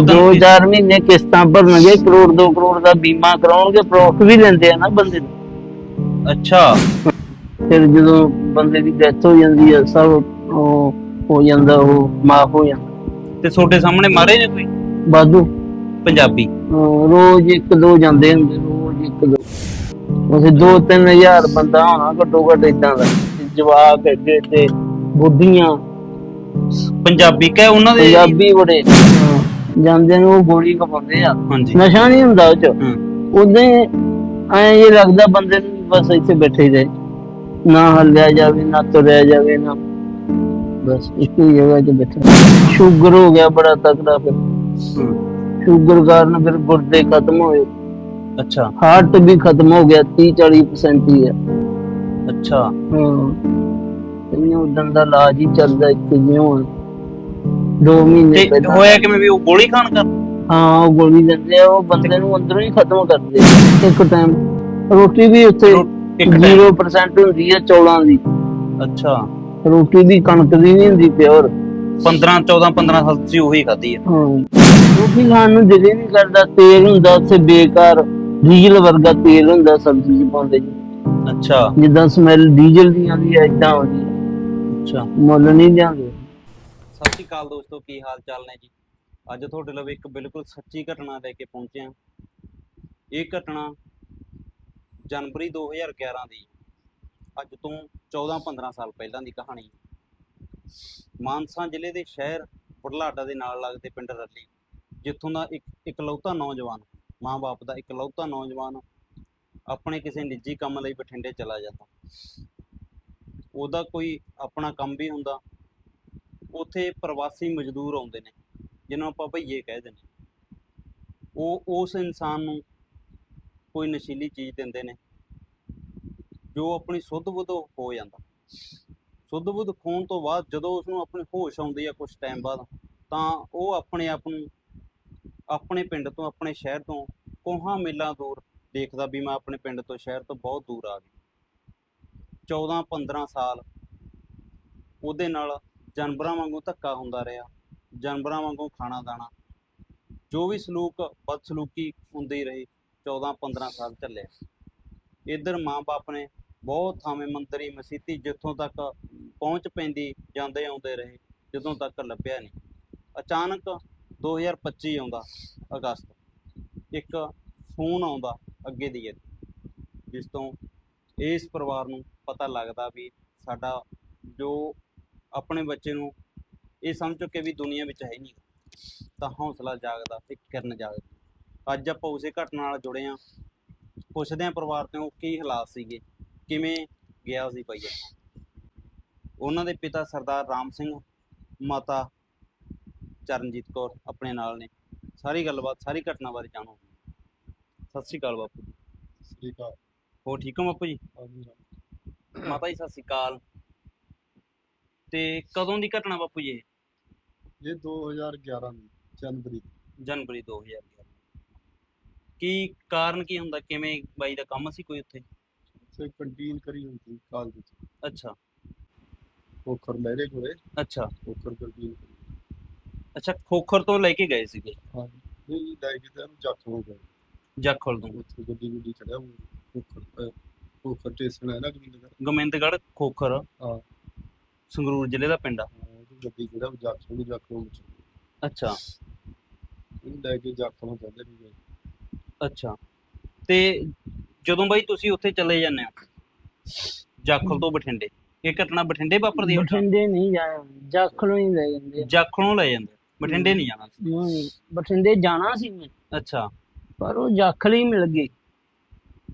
ਦੋ ਚਾਰ ਮਹੀਨੇ ਕਿਸ਼ਤਾਂ ਭਰਨਗੇ ਕਰੋੜ ਦੋ ਕਰੋੜ ਦਾ ਬੀਮਾ ਕਰਾਉਣਗੇ ਪ੍ਰੋਫਿਟ ਵੀ ਲੈਂਦੇ ਆ ਨਾ ਬੰਦੇ ਨੂੰ। ਅੱਛਾ। ਫਿਰ ਜਦੋਂ ਬੰਦੇ ਦੀ ਡੈਥ ਹੋ ਜਾਂਦੀ ਹੈ ਸਭ ਉਹ ਹੋ ਜਾਂਦਾ ਉਹ ਮਾਫ ਹੋ ਜਾਂਦਾ। ਤੇ ਤੁਹਾਡੇ ਸਾਹਮਣੇ ਮਾਰੇ ਨੇ ਕੋਈ? ਬਾਦੂ ਪੰਜਾਬੀ? ਅਹ ਰੋਜ਼ ਇੱਕ ਦੋ ਜਾਂਦੇ ਹੁੰਦੇ ਰੋਜ਼ ਇੱਕ ਦੋ। ਉਸੇ 2-3000 ਬੰਦਾ ਹੋਣਾ ਘੱਟੋ ਘੱਟ ਇਦਾਂ ਦਾ। ਜਵਾਕ ਅੱਗੇ ਤੇ ਬੁੱਢੀਆਂ। ਪੰਜਾਬੀ ਕਹੇ ਉਹਨਾਂ ਦੇ। ਪੰਜਾਬੀ ਬੜੇ। ਜਾਂਦੇ ਨੂੰ ਉਹ ਗੋਲੀ ਖਪਾਉਂਦੇ ਆ। ਹਾਂਜੀ। ਨਸ਼ਾ ਨਹੀਂ ਹੁੰਦਾ ਉਹ ਚ। ਉਦੋਂ ਐ ਇਹ ਲੱਗਦਾ ਬੰਦੇ ਨੂੰ ਬਸ ਇੱਥੇ ਬੈਠੇ ਹੀ ਰਹੇ। ਨਾ ਹੱਲਿਆ ਜਾਵੇ ਨਾ ਤੁਰਿਆ ਜਾਵੇ ਨਾ ਬਸ ਇੱਕੋ ਹੀ ਜਗ੍ਹਾ 'ਚ ਬੈਠੇ ਸ਼ੂਗਰ ਹੋ ਗਿਆ ਬੜਾ ਤਕੜਾ ਫਿਰ। ਸ਼ੂਗਰ ਕਾਰਨ ਫਿਰ ਗੁਰਦੇ ਖਤਮ ਹੋਏ। ਅੱਛਾ। ਹਾਰਟ ਵੀ ਖਤਮ ਹੋ ਗਿਆ 30 40% ਹੀ ਹੈ ਅੱਛਾ। ਹਾਂ। ਇਹਨੂੰ ਦਾ ਇਲਾਜ ਹੀ ਚੱਲਦਾ ਇੱਥੇ ਜਿਉਂ ਹੁਣ ਦੋ ਮਹੀਨੇ ਤੇ ਪਹਿਲਾਂ ਹੋਇਆ ਕਿਵੇਂ ਵੀ ਉਹ ਗੋਲੀ ਖਾਣ ਕਰ? ਹਾਂ ਉਹ ਗੋਲੀ ਦਿੰਦੇ ਆ ਉਹ ਬੰਦੇ ਨੂੰ ਅੰਦਰੋਂ ਹੀ ਖਤਮ ਕਰਦੇ ਆ। ਇੱਕ ਟਾਈਮ ਰੋਟੀ ਵੀ ਉੱਥੇ ਇੱਕ ਟਾਈਮ 0% ਹੁੰਦੀ ਹੈ ਚੌਲਾਂ ਦੀ। ਅੱਛਾ। ਰੋਟੀ ਦੀ ਕਣਕ ਦੀ ਨਹੀਂ ਹੁੰਦੀ ਪਿਓਰ। 15 14 15 ਸਾਲ ਤੁਸੀਂ ਉਹੀ ਖਾਧੀ ਆ। ਹਾਂ। ਰੋਟੀ ਖਾਣ ਨੂੰ ਦਿਲ ਹੀ ਨਹੀਂ ਕਰਦਾ ਤੇਲ ਹੁੰਦਾ ਉੱਥੇ ਬੇਕਾਰ। ਡੀਜ਼ਲ ਵਰਗਾ ਤੇਲ ਹੁੰਦਾ ਸਬਜ਼ੀ 'ਚ ਪਾਉਂਦੇ ਜੀ। ਅੱਛਾ। ਜਿੱਦਾਂ ਸਮੈਲ ਡੀਜ਼ਲ ਦੀ ਆਉਂਦੀ ਹੈ ਇਦਾਂ ਆਉਂਦੀ ਹੈ ਅੱਛਾ। ਮੁੱਲ ਨਹੀਂ ਜਾਂਦੇ ਅਕਾਲ ਦੋਸਤੋ, ਕੀ ਹਾਲ ਚਾਲ ਨੇ ਜੀ? ਅੱਜ ਤੁਹਾਡੇ ਲਈ ਇੱਕ ਬਿਲਕੁਲ ਸੱਚੀ ਘਟਨਾ ਲੈ ਕੇ ਪਹੁੰਚੇ ਹਾਂ। ਇਹ ਘਟਨਾ ਜਨਵਰੀ 2011 ਦੀ ਅੱਜ ਤੋਂ 14-15 ਸਾਲ ਪਹਿਲਾਂ ਦੀ ਕਹਾਣੀ ਮਾਨਸਾ ਜ਼ਿਲ੍ਹੇ ਦੇ ਸ਼ਹਿਰ ਬੁਢਲਾਡਾ ਦੇ ਨਾਲ ਲੱਗਦੇ ਪਿੰਡ ਰੱਲੀ, ਜਿੱਥੋਂ ਦਾ ਇੱਕ ਇਕਲੌਤਾ ਨੌਜਵਾਨ, ਮਾਂ-ਬਾਪ ਦਾ ਇਕਲੌਤਾ ਨੌਜਵਾਨ ਆਪਣੇ ਕਿਸੇ ਨਿੱਜੀ ਕੰਮ ਲਈ ਬਠਿੰਡੇ ਚਲਾ ਜਾਂਦਾ। ਉਹਦਾ ਕੋਈ ਆਪਣਾ ਕੰਮ ਵੀ ਹੁੰਦਾ ਉੱਥੇ ਪ੍ਰਵਾਸੀ ਮਜ਼ਦੂਰ ਆਉਂਦੇ ਨੇ, ਜਿਹਨਾਂ ਆਪਾਂ ਭਈਏ ਕਹਿ ਦਿੰਦੇ ਉਹ, ਉਸ ਇਨਸਾਨ ਨੂੰ ਕੋਈ ਨਸ਼ੀਲੀ ਚੀਜ਼ ਦਿੰਦੇ ਨੇ, ਜੋ ਆਪਣੀ ਸੁੱਧ ਬੁੱਧ ਹੋ ਜਾਂਦਾ। ਸੁੱਧ ਬੁੱਧ ਖੋਣ ਤੋਂ ਬਾਅਦ ਜਦੋਂ ਉਸ ਨੂੰ ਆਪਣੀ ਹੋਸ਼ ਆਉਂਦੀ ਹੈ ਕੁਝ ਟਾਈਮ ਬਾਅਦ, ਤਾਂ ਉਹ ਆਪਣੇ ਆਪ ਨੂੰ, ਆਪਣੇ ਪਿੰਡ ਤੋਂ, ਆਪਣੇ ਸ਼ਹਿਰ ਤੋਂ, ਕੋਹਾਂ ਮੀਲਾਂ ਦੂਰ ਦੇਖਦਾ ਵੀ ਮੈਂ ਆਪਣੇ ਪਿੰਡ ਤੋਂ ਸ਼ਹਿਰ ਤੋਂ ਬਹੁਤ ਦੂਰ ਆ ਗਿਆ। 14 15 ਸਾਲ ਉਹਦੇ ਨਾਲ ਜਾਨਵਰਾਂ ਵਾਂਗੂ ਧੱਕਾ ਹੁੰਦਾ ਰਿਹਾ, ਜਾਨਵਰਾਂ ਵਾਂਗੂ ਖਾਣਾ ਦਾਣਾ। ਜੋ ਵੀ ਸਲੂਕ, ਬਦਸਲੂਕੀ ਹੁੰਦੀ ਰਹੀ 14 15 ਸਾਲ ਚੱਲਿਆ ਇਧਰ ਮਾਂ-ਬਾਪ ਨੇ ਬਹੁਤ ਥਾਵੇਂ ਮੰਦਰੀ ਮਸੀਤੀ ਜਿੱਥੋਂ ਤੱਕ ਪਹੁੰਚ ਪੈਂਦੀ, ਜਾਂਦੇ ਆਉਂਦੇ ਰਹੇ, ਜਦੋਂ ਤੱਕ ਲੱਭਿਆ ਨਹੀਂ। ਅਚਾਨਕ 2025 ਆਉਂਦਾ, ਅਗਸਤ। ਇੱਕ ਫੋਨ ਆਉਂਦਾ ਅੱਗੇ ਦੀ ਅੱਗੇ ਜਿਸ ਤੋਂ ਇਸ ਪਰਿਵਾਰ ਨੂੰ ਪਤਾ ਲੱਗਦਾ ਵੀ ਸਾਡਾ ਜੋ ਆਪਣੇ ਬੱਚੇ ਨੂੰ ਇਹ ਸਮਝ ਚੁੱਕੇ ਵੀ ਦੁਨੀਆ ਵਿੱਚ ਹੈ ਨਹੀਂ। ਤਾਂ ਹੌਸਲਾ ਜਾਗਦਾ ਤੇ ਕਿਰਨ ਜਾਗਦੀ। ਅੱਜ ਆਪਾਂ ਉਸੇ ਘਟਨਾ ਨਾਲ ਜੁੜੇ ਆ ਪੁੱਛਦੇ ਆ ਪਰਿਵਾਰ ਤੋਂ ਕੀ ਹਾਲਾਤ ਸੀਗੇ? ਕਿਵੇਂ ਗਿਆ ਸੀ ਭਾਈਆ? ਉਹਨਾਂ ਦੇ ਪਿਤਾ ਸਰਦਾਰ ਰਾਮ ਸਿੰਘ ਮਾਤਾ ਚਰਨਜੀਤ ਕੌਰ ਆਪਣੇ ਨਾਲ ਨੇ। ਸਾਰੀ ਗੱਲਬਾਤ ਸਾਰੀ ਘਟਨਾ ਬਾਰੇ ਜਾਣੋ। ਸਤਿ ਸ਼੍ਰੀ ਅਕਾਲ ਬਾਪੂ ਜੀ। ਸ੍ਰੀ ਅਕਾਲ। ਹੋ ਠੀਕ ਹੋ ਬਾਪੂ ਜੀ? ਮਾਤਾ ਜੀ ਸਤਿ ਸ਼੍ਰੀ ਅਕਾਲ। ਤੇ ਕਦੋਂ ਦੀ ਘਟਨਾ ਬਾਪੂ ਜੀ ਇਹ? ਇਹ 2011 ਦੀ ਜਨਵਰੀ ਜਨਵਰੀ 2011 ਕੀ ਕਾਰਨ ਕੀ ਹੁੰਦਾ? ਕਿਵੇਂ ਬਾਈ ਦਾ ਕੰਮ ਸੀ ਕੋਈ ਉੱਥੇ? ਤੇ ਕੰਟੀਨ ਕਰੀ ਹੁੰਦੀ ਕਾਲਜ ਵਿੱਚ ਅੱਛਾ। ਖੋਖਰ ਲਹਿਰੇ ਕੋਲੇ। ਅੱਛਾ। ਖੋਖਰ ਕੰਟੀਨ ਕਰੀ। ਅੱਛਾ ਖੋਖਰ ਤੋਂ ਲੈ ਕੇ ਗਏ ਸੀਗੇ? ਹਾਂ ਇਹ ਲੈ ਕੇ ਤਾਂ ਜੱਟ ਹੋ ਗਏ। ਜਾਖਲ ਤੋਂ। ਉੱਥੇ ਗੱਡੀ ਗੁੱਡੀ ਚੜਿਆ ਖੋਖਰ ਅਹ, ਖੋਖਰ ਸਟੇਸ਼ਨ ਹੈ ਨਾ ਗੋਬਿੰਦਗੜ੍ਹ। ਗੋਬਿੰਦਗੜ੍ਹ ਖੋਖਰ। ਹਾਂ। ਸੰਗਰੂਰ ਜ਼ਿਲ੍ਹੇ ਦਾ ਪਿੰਡ ਆ? ਗੱਡੀ ਜਿਹੜਾ ਜੱਟ ਨੂੰ ਜੱਟ ਨੂੰ ਅੱਛਾ। ਇਹਨੂੰ ਲੈ ਕੇ ਜੱਟ ਨੂੰ ਕਹਿੰਦੇ ਵੀ ਗਏ ਅੱਛਾ। ਤੇ ਜਦੋਂ ਬਾਈ ਤੁਸੀਂ ਉੱਥੇ ਚਲੇ ਜਾਂਦੇ ਹੋ? ਜਾਖਲ ਤੋਂ ਬਠਿੰਡੇ। ਇਹ ਘਟਨਾ ਬਠਿੰਡੇ ਵਾਪਰਦੀ ਹੈ ਬਠਿੰਡੇ ਨਹੀਂ ਜਾਇਆ ਜਾਖਲੋਂ ਹੀ ਲੈ ਜਾਂਦੇ। ਜਾਖਲੋਂ ਲੈ ਜਾਂਦੇ ਬਠਿੰਡੇ ਨਹੀਂ ਜਾਣਾ ਸੀ? ਨਹੀਂ, ਬਠਿੰਡੇ ਜਾਣਾ ਸੀ ਮੈਂ। ਅੱਛਾ। ਪਰ ਉਹ ਜਾਖਲ ਹੀ ਮਿਲ ਗਏ।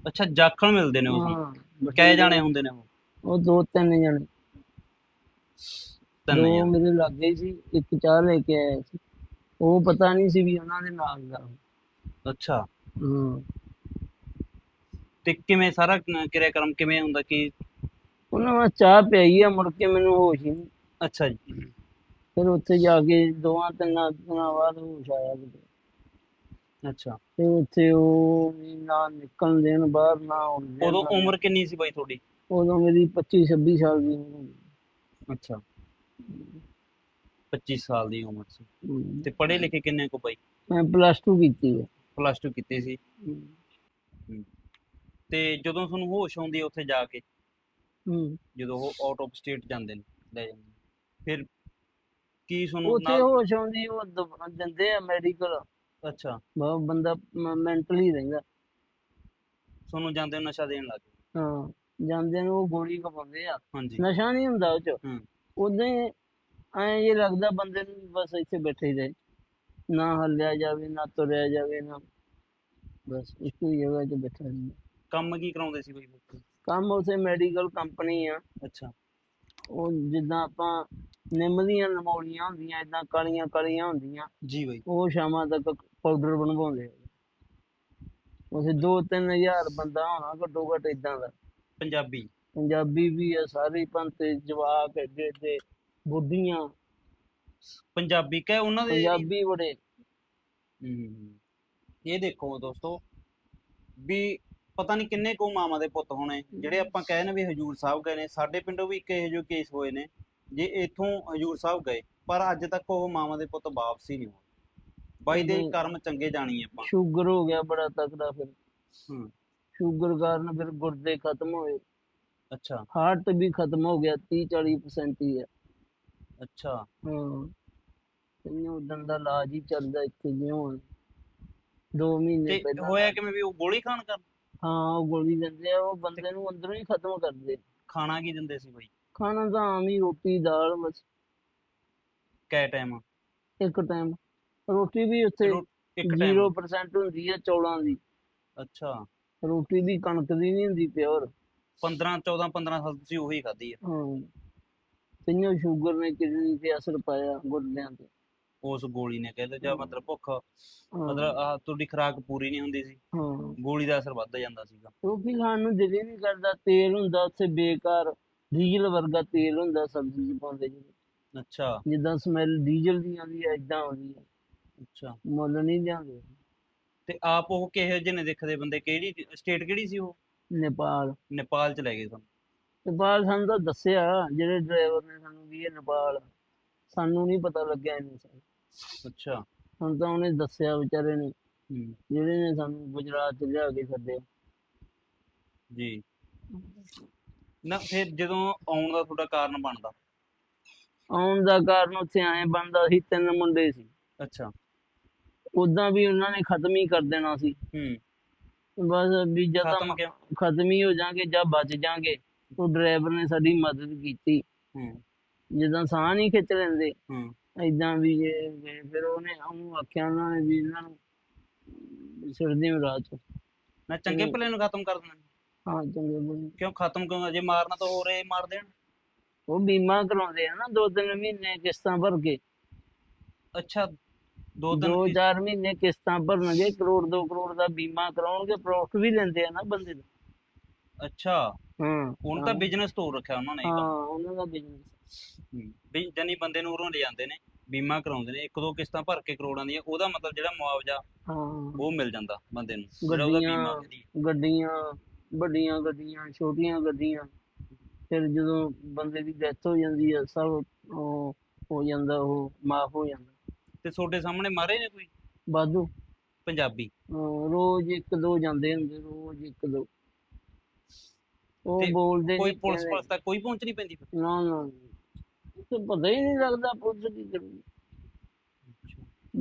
ਅੱਛਾ ਜਾਖਲ ਮਿਲਦੇ ਨੇ ਉਹ। ਕਹੇ ਜਾਣੇ ਹੁੰਦੇ ਨੇ ਉਹ? ਉਹ ਦੋ ਤਿੰਨ ਜਣੇ। ਦੋ ਮੇਰੇ ਲੱਗੇ ਸੀ ਇੱਕ ਚਾਹ ਲੈ ਕੇ ਆਇਆ ਸੀ। ਉਹ ਪਤਾ ਨਹੀਂ ਸੀ ਵੀ ਉਹਨਾਂ ਦੇ ਨਾਲ ਦਾ। ਅੱਛਾ। ਹਾਂ। ਤੇ ਕਿਵੇਂ ਸਾਰਾ ਕ- ਕਿਰਿਆਕਰਮ ਕਿਵੇਂ ਹੁੰਦਾ ਕਿ ਉਹਨਾਂ ਨੇ ਚਾਹ ਪਿਆਈ ਆ ਮੁੜ ਕੇ ਮੈਨੂੰ ਹੋਸ਼ ਹੀ ਨਹੀਂ। ਅੱਛਾ ਜੀ। ਫਿਰ ਉੱਥੇ ਜਾ ਕੇ ਦੋਵਾਂ ਤਿੰਨਾਂ ਦਿਨਾਂ ਬਾਅਦ ਹੋਸ਼ ਆਇਆ ਕਿਤੇ। ਅੱਛਾ। ਤੇ ਉੱਥੇ ਉਹ ਨਾ ਨਿਕਲਣ ਦੇਣ ਬਾਹਰ ਨਾ ਆਉਣ ਉਦੋਂ ਉਮਰ ਕਿੰਨੀ ਸੀ ਬਾਈ ਤੁਹਾਡੀ? ਉਦੋਂ ਮੇਰੀ 25 26 ਸਾਲ ਦੀ ਉਮਰ ਅੱਛਾ। 25 ਸਾਲ ਦੀ ਉਮਰ ਸੀ। ਹਮ, ਤੇ ਪੜ੍ਹੇ ਲਿਖੇ ਕਿੰਨੇ ਕੋ ਬਾਈ? ਮੈਂ ਪਲੱਸ 2 ਕੀਤੀ ਹੈ ਪਲੱਸ 2 ਕੀਤੀ ਸੀ। ਤੇ ਜਦੋਂ ਤੁਹਾਨੂੰ ਹੋਸ਼ ਆਉਂਦੀ ਹੈ ਉੱਥੇ ਜਾ ਕੇ? ਹੂੰ। ਜਦੋਂ ਉਹ ਆਊਟ ਆਫ ਸਟੇਟ ਜਾਂਦੇ ਨੇ ਲੈ ਜਾਂਦੇ ਨੇ, ਫਿਰ ਕੀ ਤੁਹਾਨੂੰ ਉੱਥੇ ਨਾਲ ਹੋਸ਼ ਆਉਂਦੀ ਉਹ ਦਵਾ- ਦਿੰਦੇ ਆ ਮੈਡੀਕਲ ਅੱਛਾ। ਬਹੁਤ ਬੰਦਾ ਮੈਂਟਲੀ ਰਹਿੰਦਾ। ਤੁਹਾਨੂੰ ਜਾਂਦੇ ਨੂੰ ਨਸ਼ਾ ਦੇਣ ਲੱਗ ਗਏ? ਹਾਂ। ਜਾਂਦੇ ਨੂੰ ਉਹ ਗੋਲੀ ਖਵਾਉਂਦੇ ਆ। ਹਾਂਜੀ। ਨਸ਼ਾ ਨਹੀਂ ਹੁੰਦਾ ਉਹ ਚ। ਹੂੰ। ਉਦਾਂ ਹੀ ਐਂ ਇਹ ਲੱਗਦਾ ਬੰਦੇ ਨੂੰ ਬਸ ਇੱਥੇ ਬੈਠੇ ਹੀ ਰਹੇ। ਨਾ ਹੱਲਿਆ ਜਾਵੇ ਨਾ ਤੁਰਿਆ ਜਾਵੇ ਨਾ ਬਸ ਇੱਕੋ ਹੀ ਜਗ੍ਹਾ 'ਤੇ ਬੈਠਾ ਰਹਿੰਦਾ। ਕੰਮ ਕੀ ਕਰਾਉਂਦੇ ਸੀ ਬਈ? ਕੰਮ ਉਸੇ ਮੈਡੀਕਲ ਕੰਪਨੀ ਆ। ਅੱਛਾ। ਉਹ ਜਿੱਦਾਂ ਆਪਾਂ ਨਿੰਮ ਦੀਆਂ ਨਮੌਲੀਆਂ ਹੁੰਦੀਆਂ ਇਦਾਂ ਕਾਲੀਆਂ ਕਾਲੀਆਂ ਹੁੰਦੀਆਂ। ਜੀ ਬਈ। ਉਹ ਸ਼ਾਮਾਂ ਤੱਕ ਪਾਊਡਰ ਬਣਵਾਉਂਦੇ ਉਸੇ 2-3000 ਬੰਦਾ ਹੋਣਾ ਘੱਟੋ ਘੱਟ ਇਦਾਂ ਦਾ। ਪੰਜਾਬੀ। ਪੰਜਾਬੀ ਵੀ ਆ ਸਾਰੇ ਪੰਤੇ ਜਵਾਕ ਏਡੇ ਏਡੇ ਬੁੱਢੀਆਂ। ਪੰਜਾਬੀ ਕਹੇ ਉਹਨਾਂ ਦੇ ਪੰਜਾਬੀ ਬੜੇ। ਇਹ ਦੇਖੋ ਦੋਸਤੋ ਵੀ ਪਤਾ ਨਹੀਂ ਕਿੰਨੇ ਕੁ ਮਾਮਾ ਦੇ ਪੁੱਤ ਹੋਣੇ। ਜਿਹੜੇ ਆਪਾਂ ਕਹੇ ਨੇ ਵੀ ਹਜੂਰ ਸਾਹਿਬ ਗਏ ਨੇ ਸਾਡੇ ਪਿੰਡੋਂ ਵੀ ਇੱਕ ਇਹੋ ਜਿਹੇ ਕੇਸ ਹੋਏ ਨੇ ਜੇ ਇੱਥੋਂ ਹਜੂਰ ਸਾਹਿਬ ਗਏ ਪਰ ਅੱਜ ਤੱਕ ਉਹ ਮਾਮਾ ਦੇ ਪੁੱਤ ਵਾਪਸ ਹੀ ਨਹੀਂ ਹੋਏ। ਬਾਈ ਦੇ। ਕਰਮ ਚੰਗੇ ਜਾਣੀ ਆਪਾਂ। ਸ਼ੂਗਰ ਹੋ ਗਿਆ ਬੜਾ ਤਕੜਾ ਫਿਰ। ਹੂੰ। ਸ਼ੂਗਰ ਕਾਰਨ ਫਿਰ ਗੁਰਦੇ ਖਤਮ ਹੋਏ। ਅੱਛਾ। ਹਾਰਟ ਵੀ ਖਤਮ ਹੋ ਗਿਆ 30-40% ਹੀ ਹੈ। ਅੱਛਾ। ਹਾਂ। ਇਹਨੂੰ ਉਦੋਂ ਦਾ ਇਲਾਜ ਹੀ ਚੱਲਦਾ ਇੱਥੇ ਜਿਉਂ ਹੁਣ ਦੋ ਮਹੀਨੇ ਤੇ ਪਹਿਲਾਂ ਹੋਇਆ ਕਿਵੇਂ ਵੀ ਉਹ ਗੋਲੀ ਖਾਣ ਕਰ ਹਾਂ ਉਹ ਗੋਲੀ ਦਿੰਦੇ ਆ ਉਹ ਬੰਦੇ ਨੂੰ ਅੰਦਰੋਂ ਹੀ ਖਤਮ ਕਰਦੇ। ਖਾਣਾ ਕੀ ਦਿੰਦੇ ਸੀ ਬਾਈ? ਖਾਣਾ ਤਾਂ ਆਮ ਹੀ ਰੋਟੀ ਦਾਲ ਬਸ। ਕੈ ਟਾਈਮ ਇੱਕ ਟਾਈਮ ਰੋਟੀ ਵੀ ਉੱਥੇ ਇੱਕ ਟਾਈਮ 0% ਹੁੰਦੀ ਹੈ ਚੌਲਾਂ ਦੀ। ਅੱਛਾ। ਰੋਟੀ ਦੀ ਕਣਕ ਦੀ ਨਹੀਂ ਹੁੰਦੀ ਪਿਓਰ। 15 14 15 ਸਾਲ ਤੁਸੀਂ ਉਹੀ ਖਾਧੀ ਆ। ਹਾਂ। ਤੈਨੂੰ ਸ਼ੂਗਰ ਨੇ ਕਿਡਨੀ ਤੇ ਅਸਰ ਪਾਇਆ ਗੁਰਦਿਆਂ ਤੇ। ਉਸ ਗੋਲੀ ਨੇ ਕਹਿੰਦੇ ਜਾਂ ਮਤਲਬ ਭੁੱਖ। ਮਤਲਬ ਆ ਤੁਹਾਡੀ ਖੁਰਾਕ ਪੂਰੀ ਨਹੀਂ ਹੁੰਦੀ ਸੀ। ਹਾਂ। ਗੋਲੀ ਦਾ ਅਸਰ ਵੱਧ ਜਾਂਦਾ ਸੀਗਾ। ਰੋਟੀ ਖਾਣ ਨੂੰ ਦਿਲ ਹੀ ਨਹੀਂ ਕਰਦਾ। ਤੇਲ ਹੁੰਦਾ ਉੱਥੇ ਬੇਕਾਰ। ਡੀਜ਼ਲ ਵਰਗਾ ਤੇਲ ਹੁੰਦਾ ਸਬਜ਼ੀ 'ਚ ਪਾਉਂਦੇ ਜਿਹੜੇ ਅੱਛਾ। ਜਿੱਦਾਂ ਸਮੈਲ ਡੀਜ਼ਲ ਦੀ ਆਉਂਦੀ ਹੈ ਇਦਾਂ ਆਉਂਦੀ ਹੈ ਅੱਛਾ। ਮੁੱਲ ਨਹੀਂ ਜਾਂਦੇ ਤੇ ਆਪ ਉਹ ਕਿਹੋ ਜਿਹੇ ਨੇ ਦੇਖਦੇ ਬੰਦੇ? ਕਿਹੜੀ ਸਟੇਟ ਕਿਹੜੀ ਸੀ ਉਹ? ਨੇਪਾਲ। ਨੇਪਾਲ ਚ ਲੈ ਗਏ ਤੁਹਾਨੂੰ। ਨੇਪਾਲ ਸਾਨੂੰ ਤਾਂ ਦੱਸਿਆ ਜਿਹੜੇ ਡਰਾਈਵਰ ਨੇ ਸਾਨੂੰ ਵੀ ਇਹ ਨੇਪਾਲ। ਸਾਨੂੰ ਨਹੀਂ ਪਤਾ ਲੱਗਿਆ ਇਹਨੂੰ ਸਾਨੂੰ ਅੱਛਾ। ਹੁਣ ਤਾਂ ਉਹਨੇ ਦੱਸਿਆ ਵਿਚਾਰੇ ਨੇ। ਜਿਹੜੇ ਨੇ ਸਾਨੂੰ ਗੁਜਰਾਤ ਚ ਲਿਆ ਕੇ ਛੱਡਿਆ ਜੀ। ਨਾ ਫਿਰ ਜਦੋਂ ਆਉਣ ਦਾ ਤੁਹਾਡਾ ਕਾਰਨ ਬਣਦਾ? ਆਉਣ ਦਾ ਕਾਰਨ ਉੱਥੇ ਆਏ ਬੰਦਾ ਸੀ ਤਿੰਨ ਮੁੰਡੇ ਸੀ। ਅੱਛਾ। ਉਦਾਂ ਵੀ ਉਹਨਾਂ ਨੇ ਖਤਮ ਹੀ ਕਰ ਦੇਣਾ ਸੀ। ਹੂੰ। ਬਸ ਵੀ ਖਤਮ ਤਾਂ ਕਿਉਂ? ਖਤਮ ਹੀ ਹੋ ਜਾਾਂਗੇ ਜਾਂ ਬਚ ਜਾਾਂਗੇ ਉਹ ਡਰਾਈਵਰ ਨੇ ਸਾਡੀ ਮਦਦ ਕੀਤੀ। ਹੂੰ। ਜਿੱਦਾਂ ਸਾਹ ਨਹੀਂ ਖਿੱਚ ਲੈਂਦੇ ਹੂੰ। ਐਦਾਂ ਵੀ ਜੇ ਜੇ ਫਿਰ ਉਹਨੇ ਉਹਨੂੰ ਆਖਿਆ ਉਹਨਾਂ ਨੇ ਵੀ ਇਹਨਾਂ ਨੂੰ ਛੱਡਦੇ ਹੋ ਰਾਤ ਚ ਨਾ ਚੰਗੇ। ਭਲੇ ਨੂੰ ਖਤਮ ਕਰ ਦੇਣਾ। ਹਾਂ ਚੰਗੇ ਬੋਲੀ ਕਿਉਂ ਖਤਮ ਕਿਉਂ ਜੇ ਮਾਰਨਾ ਤਾਂ ਹੋਰ ਇਹ ਮਾਰ ਦੇਣ। ਉਹ ਬੀਮਾ ਕਰਾਉਂਦੇ ਆ ਨਾ ਦੋ ਤਿੰਨ ਮਹੀਨੇ ਕਿਸ਼ਤਾਂ ਭਰ ਕੇ। ਅੱਛਾ ਦੋ ਚਾਰ ਮਹੀਨੇ ਕਿਸ਼ਤਾਂ ਭਰਨਗੇ ਕਰੋੜ ਦੋ ਕਰੋੜ ਦਾ ਬੀਮਾ ਕਰਾਉਣਗੇ ਪ੍ਰੋਫਿਟ ਵੀ ਲੈਂਦੇ ਆ ਨਾ ਬੰਦੇ ਦਾ ਅੱਛਾ। ਹਾਂ ਹੁਣ ਤਾਂ ਬਿਜ਼ਨਸ ਤੋੜ ਰੱਖਿਆ ਉਹਨਾਂ ਨੇ। ਹਾਂ ਉਹਨਾਂ ਦਾ ਬਿਜ਼ਨਸ। ਵੀ ਜਾਨੀ ਬੰਦੇ ਨੂੰ ਉਰੋਂ ਲੈ ਜਾਂਦੇ ਨੇ ਬੀਮਾ ਕਰਾਉਂਦੇ ਨੇ ਇੱਕ ਦੋ ਕਿਸ਼ਤਾਂ ਭਰ ਕੇ ਕਰੋੜਾਂ ਦੀਆਂ ਉਹਦਾ ਮਤਲਬ ਜਿਹੜਾ ਮੁਆਵਜ਼ਾ ਹਾਂ। ਉਹ ਮਿਲ ਜਾਂਦਾ ਬੰਦੇ ਨੂੰ ਜਿਹੜਾ ਉਹਦਾ ਬੀਮਾ ਗੱਡੀਆਂ ਵੱਡੀਆਂ ਗੱਡੀਆਂ ਛੋਟੀਆਂ ਗੱਡੀਆਂ ਫਿਰ ਜਦੋਂ ਬੰਦੇ ਦੀ ਡੈਥ ਹੋ ਜਾਂਦੀ ਹੈ ਸਭ ਉਹ ਹੋ ਜਾਂਦਾ ਉਹ ਮਾਫ ਹੋ ਜਾਂਦਾ। ਤੇ ਤੁਹਾਡੇ ਸਾਹਮਣੇ ਮਾਰੇ ਨੇ ਕੋਈ? ਵਾਧੂ। ਪੰਜਾਬੀ। ਹਾਂ, ਰੋਜ਼ ਇੱਕ ਦੋ ਜਾਂਦੇ ਹੁੰਦੇ ਰੋਜ਼ ਇੱਕ ਦੋ। ਉਹ ਤੇ ਬੋਲਦੇ ਕੋਈ ਨੀ ਪੁਲਿਸ ਕਹਿੰਦੇ। ਪਾਸ ਤੱਕ ਕੋਈ ਪਹੁੰਚ ਨਹੀਂ ਪੈਂਦੀ ਫਿਰ? ਨਾ ਨਾ ਤੇ ਪਤਾ ਹੀ ਨਹੀਂ ਲੱਗਦਾ ਪੁਲਿਸ ਕੀ ਕਰੂ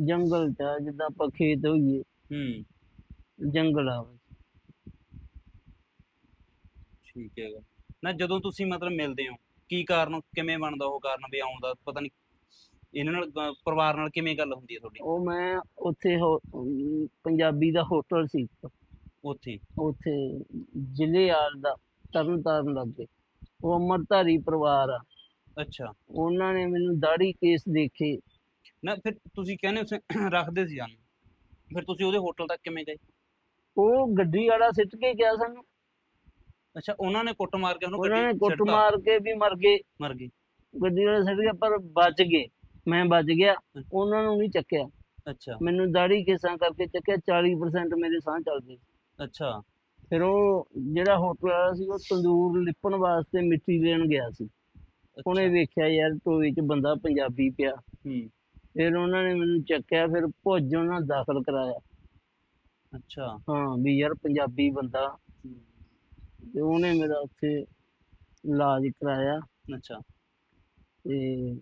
ਜੰਗਲ ਚ ਆ, ਜਿੱਦਾਂ ਆਪਾਂ ਖੇਤ ਹੋਈਏ। ਹੂੰ। ਜੰਗਲ ਆ ਬਸ। ਠੀਕ ਹੈਗਾ ਨਾ ਜਦੋਂ ਤੁਸੀਂ ਮਤਲਬ ਮਿਲਦੇ ਹੋ ਕੀ ਕਾਰਨ ਕਿਵੇਂ ਬਣਦਾ ਉਹ ਕਾਰਨ ਵੀ ਆਉਣ ਦਾ? ਪਤਾ ਨਹੀਂ ਇਹਨਾਂ ਨਾਲ ਪਰਿਵਾਰ ਨਾਲ ਕਿਵੇਂ ਗੱਲ ਹੁੰਦੀ ਹੈ ਤੁਹਾਡੀ? ਉਹ ਮੈਂ ਉੱਥੇ ਹੋ- ਅਮ, ਪੰਜਾਬੀ ਦਾ ਹੋਟਲ ਸੀ। ਇੱਕ, ਉੱਥੇ? ਉੱਥੇ ਜ਼ਿਲ੍ਹੇ ਆਲ ਦਾ ਤਰਨ ਤਾਰਨ ਲੱਗੇ ਉਹ ਅਮਰਧਾਰੀ ਪਰਿਵਾਰ ਆ। ਅੱਛਾ। ਉਹਨਾਂ ਨੇ ਮੈਨੂੰ ਦਾੜੀ ਕੇਸ ਦੇਖੇ। ਨਾ ਫਿਰ ਤੁਸੀਂ ਕਹਿੰਦੇ ਹੋ ਰੱਖਦੇ ਸੀ ਸਾਨੂੰ। ਫਿਰ ਤੁਸੀਂ ਉਹਦੇ ਹੋਟਲ ਤੱਕ ਕਿਵੇਂ ਗਏ? ਉਹ ਗੱਡੀ ਵਾਲਾ ਸਿੱਟ ਕੇ ਗਿਆ ਸਾਨੂੰ। ਅੱਛਾ ਉਹਨਾਂ ਨੇ ਕੁੱਟ ਮਾਰ ਕੇ ਉਹਨੂੰ ਉਹਨਾਂ ਨੇ ਗੱਡੀ ਕੁੱਟ ਸਿੱਟਤਾ, ਮਾਰ ਕੇ ਵੀ ਮਰ ਗਏ। ਮਰ ਗਈ ਗੱਡੀ ਵਾਲਾ ਸਿੱਟ ਗਿਆ ਪਰ ਬਚ ਗਏ। ਮੈਂ ਬਚ ਗਿਆ ਉਹਨਾਂ ਨੂੰ ਨਹੀਂ ਚੱਕਿਆ। ਅੱਛਾ। ਮੈਨੂੰ ਦਾੜੀ ਕੇਸਾਂ ਕਰਕੇ ਚੱਕਿਆ 40% ਮੇਰੇ ਸਾਹ ਚੱਲਦੇ ਅੱਛਾ। ਫਿਰ ਉਹ ਜਿਹੜਾ ਹੋਟਲ ਵਾਲਾ ਸੀ ਉਹ ਤੰਦੂਰ ਲਿਪਣ ਵਾਸਤੇ ਮਿੱਟੀ ਲੈਣ ਗਿਆ ਸੀ। ਉਹਨੇ ਵੇਖਿਆ ਯਾਰ ਟੋਏ 'ਚ ਬੰਦਾ ਪੰਜਾਬੀ ਪਿਆ। ਹੂੰ। ਫਿਰ ਉਹਨਾਂ ਨੇ ਮੈਨੂੰ ਚੱਕਿਆ ਫਿਰ ਭੁੱਜ ਉਹਨਾਂ ਦਾਖਲ ਕਰਾਇਆ। ਅੱਛਾ। ਹਾਂ ਵੀ ਯਾਰ ਪੰਜਾਬੀ ਬੰਦਾ। ਤੇ ਉਹਨੇ ਮੇਰਾ ਉੱਥੇ ਇਲਾਜ ਕਰਾਇਆ। ਅੱਛਾ। ਤੇ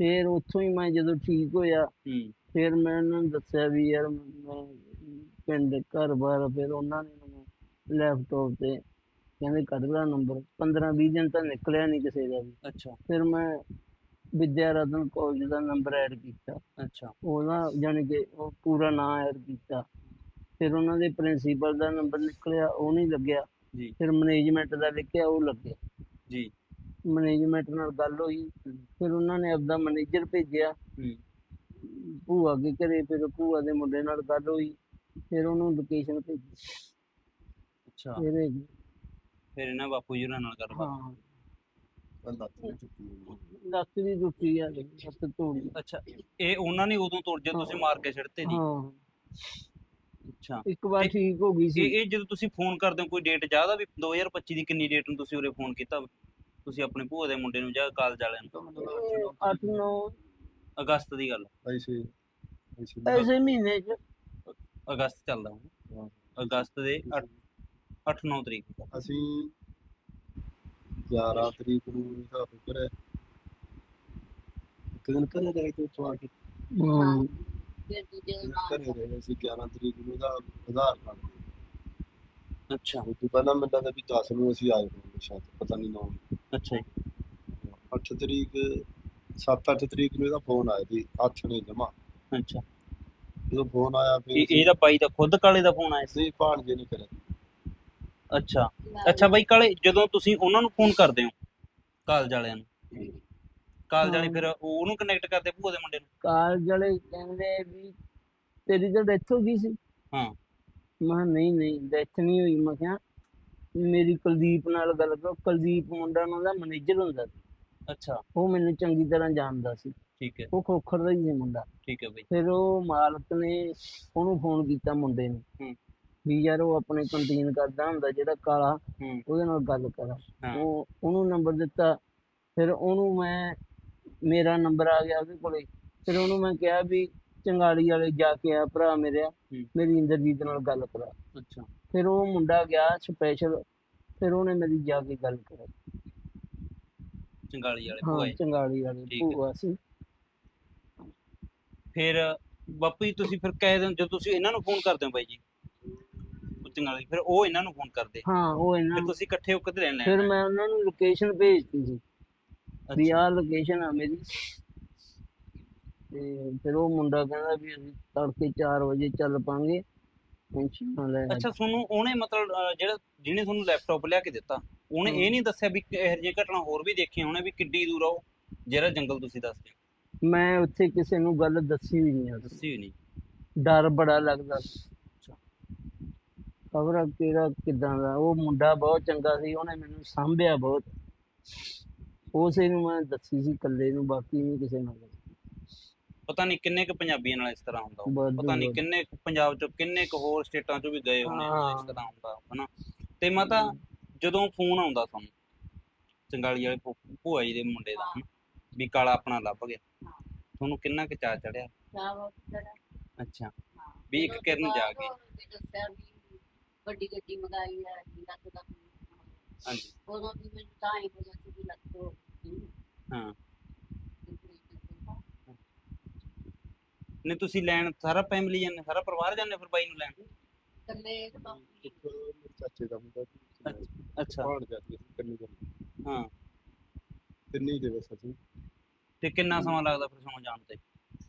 ਫਿਰ ਉੱਥੋਂ ਹੀ ਮੈਂ ਜਦੋਂ ਠੀਕ ਹੋਇਆ ਹੂੰ। ਫਿਰ ਮੈਂ ਉਹਨਾਂ ਨੂੰ ਦੱਸਿਆ ਵੀ ਯਾਰ ਮੈਂ ਪਿੰਡ ਘਰ-ਬਾਰ ਫਿਰ ਉਹਨਾਂ ਨੇ ਮੈਨੂੰ ਲੈਪਟਾਪ ਤੇ ਕਹਿੰਦੇ ਕੱਢ ਲਾ ਨੰਬਰ 15-20 ਦਿਨ ਤਾਂ ਨਿਕਲਿਆ ਨਹੀਂ ਕਿਸੇ ਦਾ ਵੀ। ਅੱਛਾ। ਫਿਰ ਮੈਂ ਵਿਦਿਆ ਰਤਨ ਕਾਲਜ ਦਾ ਨੰਬਰ ਐਡ ਕੀਤਾ। ਅੱਛਾ। ਉਹਦਾ ਜਾਣੀ ਕਿ ਉਹ ਪੂਰਾ ਨਾਂ ਐਡ ਕੀਤਾ। ਫਿਰ ਉਹਨਾਂ ਦੇ ਪ੍ਰਿੰਸੀਪਲ ਦਾ ਨੰਬਰ ਨਿਕਲਿਆ ਉਹ ਨਹੀਂ ਲੱਗਿਆ। ਜੀ। ਫਿਰ ਮੈਨੇਜਮੈਂਟ ਦਾ ਲਿਖਿਆ ਉਹ ਲੱਗਿਆ। ਜੀ। ਮੈਨੇਜਮੈਂਟ ਨਾਲ ਗੱਲ ਹੋਈ ਫਿਰ ਉਹਨਾਂ ਨੇ ਆਪਦਾ ਮੈਨੇਜਰ ਭੇਜਿਆ। ਭੂਆ ਕੇ ਘਰੇ ਫਿਰ ਭੂਆ ਦੇ ਮੁੰਡੇ ਨਾਲ ਗੱਲ ਹੋਈ ਫਿਰ ਉਹਨੂੰ ਲੋਕੇਸ਼ਨ ਭੇਜੀ। ਅੱਛਾ। ਫਿਰ ਇਹ- ਫਿਰ ਇਹਨਾਂ ਬਾਪੂ ਜੀ ਹੋਰਾਂ ਨਾਲ ਗੱਲਬਾਤ ਹਾਂ। ਲੱਤ ਵੀ ਟੁੱਟੀ ਆ ਲੱਤ ਤੋੜੀ। ਅੱਛਾ ਇਹ ਉਹਨਾਂ ਨੇ ਉਦੋਂ ਤੋੜ ਜੇ ਤੁਸੀਂ ਮਾਰ ਕੇ ਛੱਡਤੇ ਜੀ? ਹਾਂ। ਅੱਛਾ। ਇੱਕ ਵਾਰ ਠੀਕ ਹੋ ਗਈ ਸੀ। ਇਹ ਇਹ ਜਦੋਂ ਤੁਸੀਂ ਫੋਨ ਕਰਦੇ ਹੋ ਕੋਈ ਡੇਟ ਜ਼ਿਆਦਾ ਵੀ 2025 ਦੀ ਕਿੰਨੀ ਡੇਟ ਨੂੰ ਤੁਸੀਂ ਉਰੇ ਫੋਨ ਕੀਤਾ? ਤੁਸੀਂ ਆਪਣੇ ਭੂਆ ਦੇ ਮੁੰਡੇ ਨੂੰ ਜਾਂ ਕਾਲਜ ਵਾਲਿਆਂ ਨੂੰ 8 9 ਅਗਸਤ ਦੀ ਗੱਲ ਐਸੇ ਐਸੇ ਐਸੇ ਮਹੀਨੇ ਚ। ਅਗਸਤ ਚੱਲਦਾ ਹੁਣ। ਹਾਂ। ਅਗਸਤ ਦੇ 8 8-9 ਤਰੀਕ ਨੂੰ। ਅਸੀਂ 11 ਤਰੀਕ ਨੂੰ ਦਾ ਫਿਕਰ ਹੈ ਇੱਕ ਦਿਨ ਘਰੇ ਰਹੇ ਤੇ ਉੱਥੋਂ ਆ ਕੇ। ਹਾਂ। ਫਿਰ ਦੂਜੇ ਦਿਨ ਘਰੇ ਰਹੇ ਅਸੀਂ 11 ਤਰੀਕ ਨੂੰ ਦਾ ਆਧਾਰ ਕਾਰਡ ਅੱਛਾ। ਉਹ ਤੋਂ ਪਹਿਲਾਂ ਮੈਨੂੰ ਲੱਗਦਾ ਵੀ 10 ਨੂੰ ਅਸੀਂ ਆਏ ਹੋਣਗੇ ਸ਼ਾਇਦ ਪਤਾ ਨਹੀਂ ਨਾ ਅੱਛਾ ਜੀ। 8 ਤਰੀਕ 7-8 ਤਰੀਕ ਨੂੰ ਇਹਦਾ ਫੋਨ ਆਇਆ ਸੀ ਹੱਥ ਨੇ ਜਮਾ। ਅੱਛਾ। ਜਦੋਂ ਫੋਨ ਆਇਆ ਇਹ ਫਿਰ ਇਹਦਾ ਬਾਈ ਦਾ ਖੁਦ ਕਾਲੇ ਦਾ ਫੋਨ ਆਇਆ ਸੀ? ਅਸੀਂ ਭਾਣਜੇ ਨੇ ਕਰਿਆ। ਅੱਛਾ। ਅੱਛਾ ਬਾਈ ਕਾਲੇ ਜਦੋਂ ਤੁਸੀਂ ਉਹਨਾਂ ਨੂੰ ਫੋਨ ਕਰਦੇ ਹੋ ਕਾਲਜ ਵਾਲਿਆਂ ਨੂੰ? ਕਾਲਜ ਵਾਲੇ ਫਿਰ ਉਹ- ਉਹਨੂੰ ਕਨੈਕਟ ਕਰਦੇ ਭੂਆ ਦੇ ਮੁੰਡੇ ਨੂੰ? ਕਾਲਜ ਵਾਲੇ ਕਹਿੰਦੇ ਵੀ ਤੇਰੀ ਤਾਂ ਡੈਥ ਹੋ ਗਈ ਸੀ? ਹਾਂ। ਮੈਂ ਕਿਹਾ ਨਹੀਂ ਨਹੀਂ ਡੈਥ ਨਹੀਂ ਹੋਈ ਮੈਂ ਕਿਹਾ ਮੇਰੀ ਕੁਲਦੀਪ ਨਾਲ ਗੱਲ ਕਰੋ ਕੁਲਦੀਪ ਮੁੰਡਾ ਉਹਨਾਂ ਦਾ ਮੈਨੇਜਰ ਹੁੰਦਾ ਸੀ। ਅੱਛਾ। ਉਹ ਮੈਨੂੰ ਚੰਗੀ ਤਰ੍ਹਾਂ ਜਾਣਦਾ ਸੀ। ਠੀਕ ਹੈ। ਉਹ ਖੋਖਰ ਦਾ ਹੀ ਸੀ ਮੁੰਡਾ। ਠੀਕ ਹੈ ਬਾਈ। ਫਿਰ ਉਹ ਮਾਲਕ ਨੇ ਉਹਨੂੰ ਫੋਨ ਕੀਤਾ ਮੁੰਡੇ ਨੂੰ। ਹੂੰ। ਵੀ ਯਾਰ ਉਹ ਆਪਣੇ ਕੰਟੀਨ ਕਰਦਾ ਹੁੰਦਾ ਜਿਹੜਾ ਕਾਲਾ ਹੂੰ। ਉਹਦੇ ਨਾਲ ਗੱਲ ਕਰ। ਉਹ ਉਹਨੂੰ ਨੰਬਰ ਦਿੱਤਾ। ਫਿਰ ਉਹਨੂੰ ਮੈਂ ਮੇਰਾ ਨੰਬਰ ਆ ਗਿਆ ਉਹਦੇ ਕੋਲੇ। ਫਿਰ ਉਹਨੂੰ ਮੈਂ ਕਿਹਾ ਵੀ ਚੰਗਾਲੀ ਵਾਲੇ ਜਾ ਕੇ ਆ ਭਰਾ ਮੇਰਿਆ ਹੂੰ। ਮੇਰੀ ਇੰਦਰਜੀਤ ਨਾਲ ਗੱਲ ਕਰਾ। ਅੱਛਾ। ਫਿਰ ਉਹ ਮੁੰਡਾ ਗਿਆ ਸਪੈਸ਼ਲ ਫਿਰ ਉਹਨੇ ਮੇਰੀ ਜਾ ਕੇ ਗੱਲ ਕਰਾਈ। ਚੰਗਾਲੀ ਵਾਲੇ ਹਾਂ ਚੰਗਾਲੀ ਵਾਲੇ ਠੀਕ ਹੈ। ਭੂਆ ਸੀ। ਫਿਰ ਬਾਪੂ ਜੀ ਤੁਸੀਂ ਫਿਰ ਕਹਿ ਦਿਓ ਜਦੋਂ ਤੁਸੀਂ ਇਹਨਾਂ ਨੂੰ ਫੋਨ ਕਰਦੇ ਹੋ ਬਾਈ ਜੀ ਉਹ ਚੰਗਾਲੀ ਫਿਰ ਉਹ ਇਹਨਾਂ ਨੂੰ ਫੋਨ ਕਰਦੇ। ਹਾਂ ਉਹ ਇਹਨਾਂ ਫਿਰ ਨੂੰ ਤੁਸੀਂ ਇਕੱਠੇ ਹੋ ਕੇ ਰਹਿਣ ਫਿਰ ਮੈਂ ਉਹਨਾਂ ਨੂੰ ਲੋਕੇਸ਼ਨ ਭੇਜਤੀ ਸੀ। ਵੀ ਆਹ ਲੋਕੇਸ਼ਨ ਆ ਮੇਰੀ। ਤੇ ਫਿਰ ਉਹ ਮੁੰਡਾ ਕਹਿੰਦਾ ਵੀ ਅਸੀਂ ਤੜਕੇ 4 ਵਜੇ ਚੱਲ ਪਾਂਗੇ। ਟੈਨਸ਼ਨ ਨਾ ਲੈ ਅੱਛਾ ਤੁਹਾਨੂੰ ਉਹਨੇ ਮਤਲਬ ਅਹ, ਜਿਹੜਾ ਜਿਹਨੇ ਤੁਹਾਨੂੰ ਲੈਪਟਾਪ ਲਿਆ ਕੇ ਦਿੱਤਾ ਉਹਨੇ ਇਹ ਨਹੀਂ ਦੱਸਿਆ ਵੀ ਇਹੋ ਜਿਹੀਆਂ ਘਟਨਾ ਹੋਰ ਵੀ ਦੇਖੀਆਂ ਉਹਨੇ ਵੀ ਕਿੱਡੀ ਦੂਰ ਆ ਉਹ ਜਿਹੜਾ ਜੰਗਲ ਤੁਸੀਂ ਦੱਸਦੇ ਹੋ? ਮੈਂ ਉੱਥੇ ਕਿਸੇ ਨੂੰ ਗੱਲ ਦੱਸੀ ਵੀ ਨਹੀਂ ਦੱਸੀ ਹੋਈ ਨਹੀਂ। ਡਰ ਬੜਾ ਲੱਗਦਾ। ਖਬਰ ਕਿਹੜਾ ਕਿਦਾਂ ਦਾ। ਉਹ ਮੁੰਡਾ ਬਹੁਤ ਚੰਗਾ ਸੀ ਉਹਨੇ ਮੈਨੂੰ ਸਾਂਭਿਆ ਬਹੁਤ। ਉਸੇ ਨੂੰ ਮੈਂ ਦੱਸੀ ਸੀ ਇਕੱਲੇ ਨੂੰ ਬਾਕੀ ਨਹੀਂ ਕਿਸੇ ਨਾਲ। ਪਤਾ ਨਹੀਂ ਕਿੰਨੇ ਕੁ ਪੰਜਾਬੀਆਂ ਨਾਲ ਇਸ ਤਰ੍ਹਾਂ ਹੁੰਦਾ ਹੋਊ। ਵਾਧੂ ਪਤਾ ਨਹੀਂ ਵਾਧੂ। ਕਿੰਨੇ ਕੁ ਪੰਜਾਬ ਚੋਂ ਕਿੰਨੇ ਕੁ ਹੋਰ ਸਟੇਟਾਂ ਚੋਂ ਵੀ ਗਏ ਹੋਣੇ ਆ, ਇਸ ਹਾਂ। ਤਰ੍ਹਾਂ ਹੁੰਦਾ ਹਨਾ। ਤੇ ਮਾਤਾ ਜਦੋਂ ਫੋਨ ਆਉਂਦਾ ਤੁਹਾਨੂੰ ਚੰਗਾਲੀ ਵਾਲੇ ਭੂ- ਭੂਆ ਜੀ ਦੇ ਮੁੰਡੇ ਦਾ ਹਨਾ, ਵੀ ਕਾਲਾ ਆਪਣਾ ਲੱਭ ਗਿਆ। ਤੁਹਾਨੂੰ ਕਿੰਨਾ ਕੁ ਚਾਅ ਚੜਿਆ? ਅੱਛਾ। ਵੀ ਇੱਕ ਕਿਰਨ ਜਾ ਕੇ। ਦੱਸਿਆ ਵੀ ਵੱਡੀ ਗੱਡੀ ਮੰਗਾਈ ਹੈ ਲੱਖ ਦਾ ਹਾਂਜੀ। ਉਦੋਂ ਵੀ ਮੈਨੂੰ ਤਾਂ ਹੀ ਪਤਾ ਸੀ ਵੀ ਲੱਖ। ਤੋਂ ਹਾਂ। ਨੇ ਤੁਸੀਂ ਲੈਣ ਸਾਰਾ ਫੈਮਿਲੀ ਜਾਂਦੇ ਸਾਰਾ ਪਰਿਵਾਰ ਜਾਂਦੇ ਫਿਰ ਬਾਈ ਨੂੰ ਲੈਣ? ਇਕੱਲੇ ਬਾਪੂ ਇੱਕ ਮੇਰੇ ਚਾਚੇ ਦਾ ਮੁੰਡਾ ਸੀ ਅੱਛਾ ਭਾਣ ਜਾਂਦੀ ਸੀ ਕੰਨੀ ਕੰਨੀ ਹਾਂ ਤਿੰਨੇ ਹੀ। ਦੇ ਬਸ ਅਸੀਂ ਤੇ ਕਿੰਨਾ ਸਮਾਂ ਲੱਗਦਾ ਫਿਰ ਤੁਹਾਨੂੰ ਜਾਣ ਤੇ?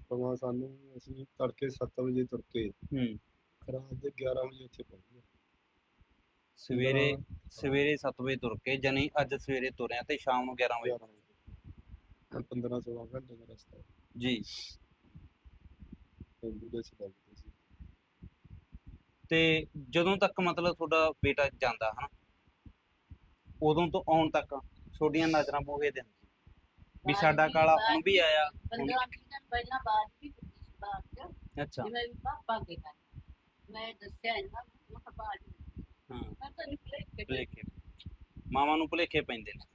ਸਮਾਂ ਸਾਨੂੰ ਅਸੀਂ ਤੜਕੇ 7 ਵਜੇ ਤੁਰ ਕੇ ਹੂੰ। ਰਾਤ ਦੇ 11 ਵਜੇ ਉੱਥੇ ਪਹੁੰਚ ਗਏ। ਸਵੇਰੇ ਸਵੇਰੇ 7 ਵਜੇ ਤੁਰ ਕੇ ਜਾਨੀ ਅੱਜ ਸਵੇਰੇ ਤੁਰਿਆ ਤੇ ਸ਼ਾਮ ਨੂੰ 11 ਵਜੇ। 11 ਵਜੇ। 15 16 ਘੰਟੇ ਦਾ ਰਸਤਾ। ਜੀ। ਐਂਬੂਲੈਂਸ ਲੱਗਦੀ ਸੀ। ਤੇ ਜਦੋਂ ਤੱਕ ਮਤਲਬ ਤੁਹਾਡਾ ਬੇਟਾ ਜਾਂਦਾ ਹਨਾ ਉਦੋਂ ਤੋਂ ਆਉਣ ਤੱਕ ਤੁਹਾਡੀਆਂ ਨਜ਼ਰਾਂ ਬੂਹੇ ਦੇ ਵੀ ਸਾਡਾ ਕਾਲਾ ਹੁਣ ਵੀ ਆਇਆ 15 ਦਿਨ ਪਹਿਲਾਂ ਬਾਅਦ ਵੀ ਕੀਤੀ ਸੀ ਬਾਅਦ ਚ ਅੱਛਾ। ਜਿਵੇਂ ਵੀ ਪਾਪਾ ਕੇ ਕਰ ਮੈਂ ਦੱਸਿਆ ਇਹਨਾਂ ਨੂੰ ਮੈਂ ਬਾਅਦ ਹਾਂ। ਮੈਂ ਤਾਂ ਨਿਕਲੇ ਕਿ ਭੁਲੇਖੇ। ਮਾਵਾਂ ਨੂੰ ਭੁਲੇਖੇ ਪੈਂਦੇ ਨੇ।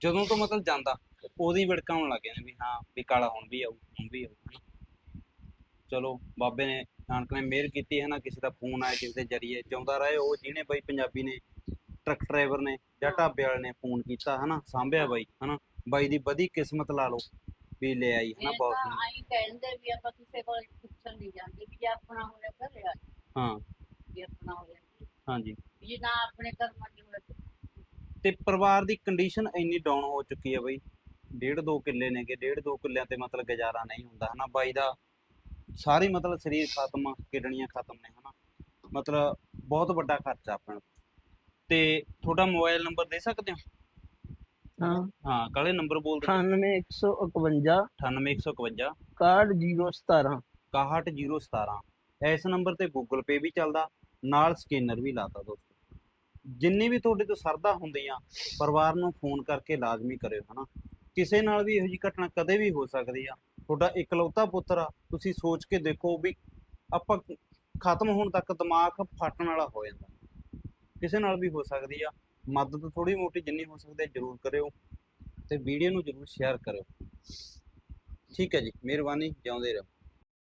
ਜਦੋਂ ਤੋਂ ਮਤਲਬ ਜਾਂਦਾ ਉਹਦੀ ਵਿੜਕਾਉਣ ਲੱਗੇ ਨੇ ਵੀ ਹਾਂ ਵੀ ਕਾਲਾ ਹੁਣ ਵੀ ਆਊ ਹੁਣ ਵੀ ਆਊ ਹਨਾ। ਚਲੋ ਬਾਬੇ ਨੇ ਨਾਨਕ ਨੇ ਮਿਹਰ ਕੀਤੀ ਹੈ ਨਾ ਕਿਸੇ ਦਾ ਫੋਨ ਆਇਆ ਕਿਸੇ ਦੇ ਜਰੀਏ ਚਾਹੁੰਦਾ ਰਹੇ ਉਹ ਜਿਹਨੇ ਬਾਈ ਪੰਜਾਬੀ ਨੇ ਟਰੱਕ ਡਰਾਈਵਰ ਨੇ ਜਾਂ ਢਾਬੇ ਵਾਲੇ ਨੇ ਫੋਨ ਕੀਤਾ ਹਨਾ ਸਾਂਭਿਆ ਬਾਈ ਹਨਾ। ਬਾਈ ਦੀ ਵਧੀ ਕਿਸਮਤ ਲਾ ਲਓ ਵੀ ਲੈ ਆਈ ਹਨਾ ਇਹ ਬੌਸ ਤਾਂ ਨੂੰ। ਆਈ ਕਹਿੰਦੇ ਵੀ ਆਪਾਂ ਕਿਸੇ ਕੋਲ ਪੁੱਛਣ ਨਹੀਂ ਜਾਂਦੇ ਵੀ ਆਪਣਾ ਹੋਇਆ ਘਰੇ ਆ ਹਾਂ। ਵੀ ਆਪਣਾ ਹੋਇਆ ਹਾਂਜੀ। ਵੀ ਜੇ ਨਾ ਆਪਣੇ ਕਰਮਾਂ ਚ ਹੋਇਆ ਤੇ ਪਰਿਵਾਰ ਦੀ ਕੰਡੀਸ਼ਨ ਇੰਨੀ ਡਾਊਨ ਹੋ ਚੁੱਕੀ ਹੈ ਬਈ ਡੇਢ ਦੋ ਕਿੱਲੇ ਨੇਗੇ ਡੇਢ ਦੋ ਕਿੱਲਿਆਂ ਤੇ ਮਤਲਬ ਗੁਜ਼ਾਰਾ ਨਹੀਂ ਹੁੰਦਾ ਹਨਾ? ਬਾਈ ਦਾ ਸਾਰੀ ਮਤਲਬ ਸਰੀਰ ਖਤਮ ਕਿਡਨੀਆਂ ਖਤਮ ਨੇ ਹਨਾ? ਮਤਲਬ ਬਹੁਤ ਵੱਡਾ ਖਰਚਾ ਆਪਣਾ। ਤੇ ਤੁਹਾਡਾ ਮੋਬਾਈਲ ਨੰਬਰ ਦੇ ਸਕਦੇ ਹੋ? ਹਾਂ। ਹਾਂ ਕਾਲੇ ਨੰਬਰ ਬੋਲ ਦਿਓ 98151 98151 61017 61017 ਇਸ ਨੰਬਰ ਤੇ Google Pay ਵੀ ਚੱਲਦਾ ਨਾਲ ਸਕੈਨਰ ਵੀ ਲਾਤਾ ਦੋਸਤੋ। ਜਿੰਨੀ ਵੀ ਤੁਹਾਡੇ ਤੋਂ ਸਰਦਾ ਹੁੰਦੀ ਆ ਪਰਿਵਾਰ ਨੂੰ ਫੋਨ ਕਰਕੇ ਲਾਜ਼ਮੀ ਕਰਿਓ ਹਨਾ? ਕਿਸੇ ਨਾਲ ਵੀ ਇਹੋ ਜਿਹੀ ਘਟਨਾ ਕਦੇ ਵੀ ਹੋ ਸਕਦੀ ਆ। ਤੁਹਾਡਾ ਇਕਲੌਤਾ ਪੁੱਤਰ ਆ, ਤੁਸੀਂ ਸੋਚ ਕੇ ਦੇਖੋ ਵੀ ਆਪਾਂ ਖਤਮ ਹੋਣ ਤੱਕ ਦਿਮਾਗ ਫਟਣ ਵਾਲਾ ਹੋ ਜਾਂਦਾ। ਕਿਸੇ ਨਾਲ ਵੀ ਹੋ ਸਕਦੀ ਆ। ਮਦਦ ਥੋੜੀ ਮੋਟੀ ਜਿੰਨੀ ਹੋ ਸਕਦੀ ਹੈ ਜ਼ਰੂਰ ਕਰਿਓ ਤੇ ਵੀਡੀਓ ਨੂੰ ਜ਼ਰੂਰ ਸ਼ੇਅਰ ਕਰਿਓ। ਠੀਕ ਹੈ ਜੀ, ਮਿਹਰਬਾਨੀ, ਜਿਉਂਦੇ ਰਹੋ।